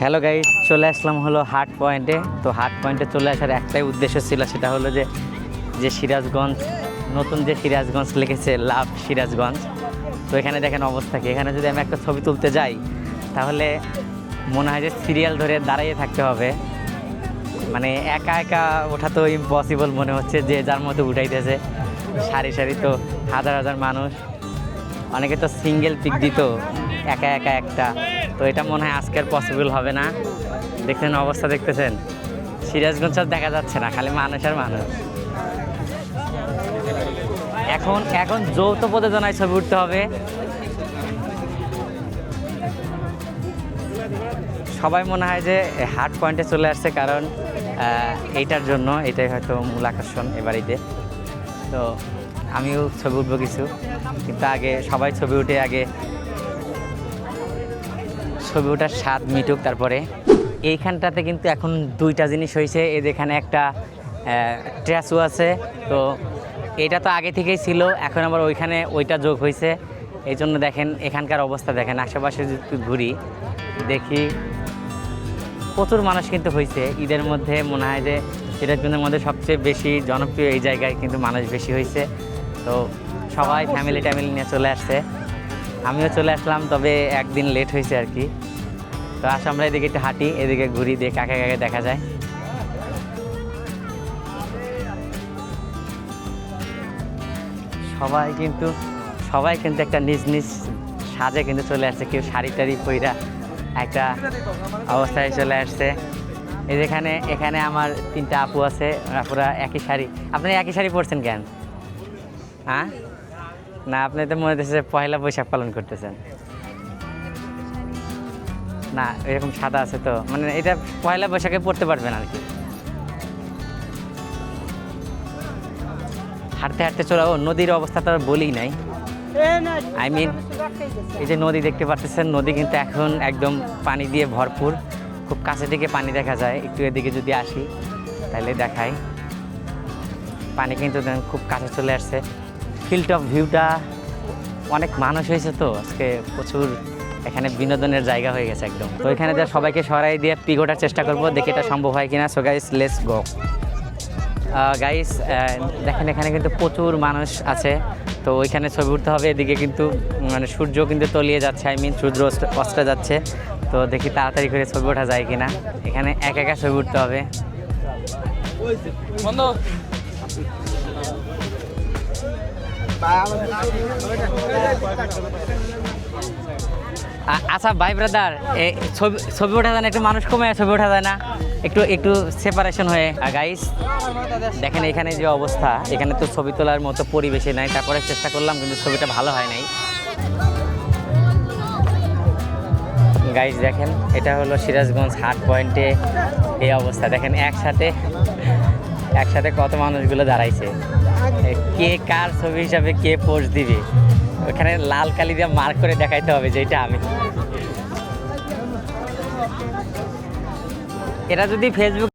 Hello guys চলে আসলাম হলো হাট পয়েন্টে। তো হাট পয়েন্টে চলে আসার একটাই উদ্দেশ্য ছিল, সেটা হলো যে যে সিরাজগঞ্জ, নতুন যে সিরাজগঞ্জ লিখেছে লাভ সিরাজগঞ্জ। তো এখানে দেখেন অবস্থা কি। এখানে যদি আমি একটা ছবি তুলতে যাই, তাহলে মনে হয় যে সিরিয়াল ধরে দাঁড়িয়ে থাকতে হবে। মানে একা একা ওঠা তো ইম্পসিবল মনে হচ্ছে, যে যার মতো উঠাইতেছে। সারি সারি তো হাজার হাজার মানুষ। অনেকে তো সিঙ্গেল পিক দিত, একা একা একটা। তো এটা মনে হয় আজকের পসিবল হবে না। দেখছেন অবস্থা দেখতেছেন। সিরাজগঞ্জ দেখা যাচ্ছে না, খালি মানুষ আর মানুষ। এখন এখন যৌথ প্রযোজনায় ছবি উঠতে হবে। সবাই মনে হয় যে হার্ট পয়েন্টে চলে আসছে কারণ এইটার জন্য, এটাই হয়তো মূল আকর্ষণ এ বাড়িতে তো আমিও ছবি উঠবো কিছু, কিন্তু আগে সবাই ছবি উঠে আগে ছবি ওঠার স্বাদ মিটুক তারপরে। এইখানটাতে কিন্তু এখন দুইটা জিনিস হয়েছে, এই যেখানে একটা ট্র্যাসু আছে, তো এটা তো আগে থেকেই ছিল, এখন আবার ওইখানে ওইটা যোগ হয়েছে। এই জন্য দেখেন এখানকার অবস্থা, দেখেন আশেপাশে যদি ঘুরি, দেখি। প্রচুর মানুষ কিন্তু হয়েছে, ঈদের মধ্যে মনে হয় যে সিরাজগঞ্জের মধ্যে সবচেয়ে বেশি জনপ্রিয় এই জায়গায় কিন্তু মানুষ বেশি হয়েছে। তো সবাই ফ্যামিলি ট্যামিলি নিয়ে চলে আসছে। আমিও চলে আসলাম, তবে একদিন লেট হয়েছে আর কি। তো আস আমরা এদিকে একটু হাঁটি, এদিকে ঘুরি, দিয়ে কাকে কাকে দেখা যায়। সবাই কিন্তু সবাই কিন্তু একটা নিজ নিজ সাজে কিন্তু চলে আসছে, কেউ শাড়ি টাড়ি পইরা একটা অবস্থায় চলে আসছে। এই যেখানে এখানে আমার তিনটা আপু আছে আপুরা একই শাড়ি। আপনি একই শাড়ি পরছেন কেন? হ্যাঁ? না আপনি তো মনে হচ্ছে পয়লা বৈশাখ পালন করতেছেন। না এরকম সাদা আছে তো। মানে এটা পয়লা বৈশাখে পড়তে পারবেন আর কি। হাঁটতে হাঁটতে চলো নদীর অবস্থা তো বলি নাই। আই মিন এই যে নদী দেখতে পাচ্ছেন নদী কিন্তু এখন একদম পানি দিয়ে ভরপুর। খুব কাছে থেকে পানি দেখা যায়। একটু এদিকে যদি আসি তাহলে দেখাই। পানি কিন্তু খুব কাছে চলে আসছে। ফিল্ড অফ ভিউটা অনেক মানুষ হয়েছে তো, আজকে প্রচুর এখানে বিনোদনের জায়গা হয়ে গেছে একদম। তো এখানে যা সবাইকে সরাই দিয়ে ওঠার চেষ্টা করব, দেখি এটা সম্ভব হয় কিনা। So guys let's go guys দেখেন এখানে কিন্তু প্রচুর মানুষ আছে। তো ওইখানে ছবি উঠতে হবে, এদিকে কিন্তু মানে সূর্য কিন্তু তলিয়ে যাচ্ছে আই মিন সূর্য অস্ত- যাচ্ছে। তো দেখি তাড়াতাড়ি করে ছবি ওঠা যায় কিনা। এখানে এক একা ছবি উঠতে হবে। আচ্ছা ভাই ব্রাদার ছবি ছবি ওঠা যায় না, একটু মানুষ কমে, ছবি ওঠা যায় না। একটু একটু সেপারেশন হয়ে। গাইস দেখেন এখানে যে অবস্থা, এখানে তো ছবি তোলার মতো পরিবেশে নাই। তারপরে চেষ্টা করলাম, কিন্তু ছবিটা ভালো হয় নাই। গাইস দেখেন, এটা হলো সিরাজগঞ্জ হাট পয়েন্টে এই অবস্থা। দেখেন, একসাথে একসাথে কত মানুষগুলো দাঁড়াইছে। কে কার ছবি হিসাবে কে পোস্ট দিবে? ওখানে লাল কালি দিয়ে মার্ক করে দেখাইতে হবে যে এটা আমি। এটা যদি ফেসবুক